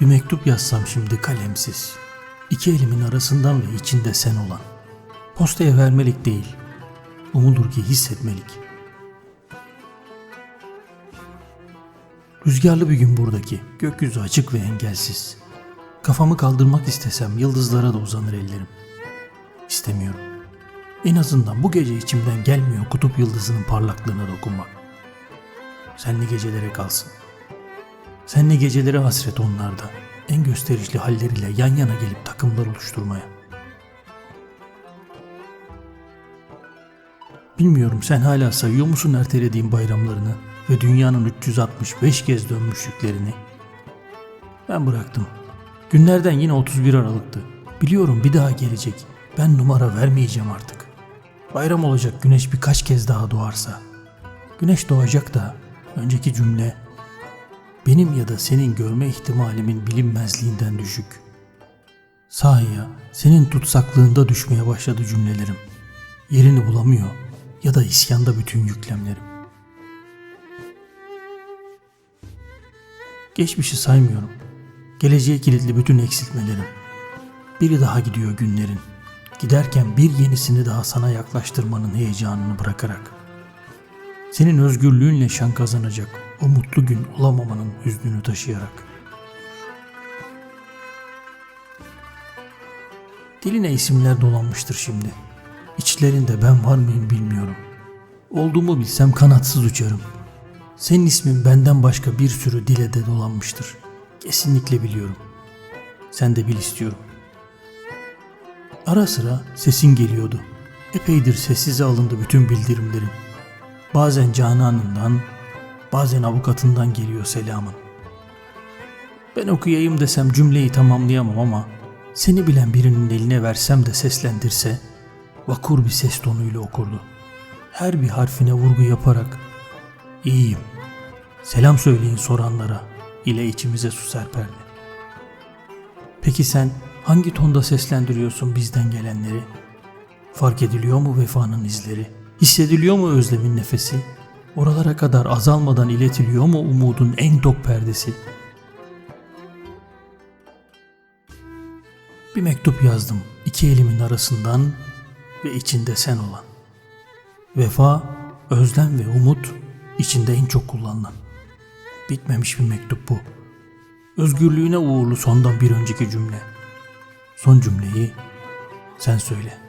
Bir mektup yazsam şimdi kalemsiz. İki elimin arasından ve içinde sen olan. Postaya vermelik değil. Umulur ki hissetmelik. Rüzgarlı bir gün buradaki. Gökyüzü açık ve engelsiz. Kafamı kaldırmak istesem yıldızlara da uzanır ellerim. İstemiyorum. En azından bu gece içimden gelmiyor kutup yıldızının parlaklığına dokunmak. Senli gecelere kalsın. Senli gecelere hasret onlarda. En gösterişli halleriyle yan yana gelip takımlar oluşturmaya. Bilmiyorum sen hala sayıyor musun ertelediğin bayramlarını ve dünyanın 365 kez dönmüşlüklerini? Ben bıraktım. Günlerden yine 31 Aralık'tı. Biliyorum bir daha gelecek. Ben numara vermeyeceğim artık. Bayram olacak güneş birkaç kez daha doğarsa. Güneş doğacak da önceki cümle benim ya da senin görme ihtimalimin bilinmezliğinden düşük. Sahi ya, senin tutsaklığında düşmeye başladı cümlelerim. Yerini bulamıyor ya da isyanda bütün yüklemlerim. Geçmişi saymıyorum. Geleceğe kilitli bütün eksiltmelerim. Biri daha gidiyor günlerin. Giderken bir yenisini daha sana yaklaştırmanın heyecanını bırakarak. Senin özgürlüğünle şan kazanacak o mutlu gün olamamanın hüznünü taşıyarak. Diline isimler dolanmıştır şimdi. İçlerinde ben var mıyım bilmiyorum. Olduğumu bilsem kanatsız uçarım. Senin ismin benden başka bir sürü dile de dolanmıştır. Kesinlikle biliyorum. Sen de bil istiyorum. Ara sıra sesin geliyordu. Epeydir sessize alındı bütün bildirimlerim. Bazen Canan'ından, bazen avukatından geliyor selamın. Ben okuyayım desem cümleyi tamamlayamam ama seni bilen birinin eline versem de seslendirse vakur bir ses tonuyla okurdu. Her bir harfine vurgu yaparak iyiyim, selam söyleyin soranlara ile içimize su serperdi. Peki sen hangi tonda seslendiriyorsun bizden gelenleri? Fark ediliyor mu vefanın izleri? Hissediliyor mu özlemin nefesi? Oralara kadar azalmadan iletiliyor mu umudun en tok perdesi? Bir mektup yazdım iki elimin arasından ve içinde sen olan. Vefa, özlem ve umut içinde en çok kullanılan. Bitmemiş bir mektup bu. Özgürlüğüne uğurlu sondan bir önceki cümle. Son cümleyi sen söyle.''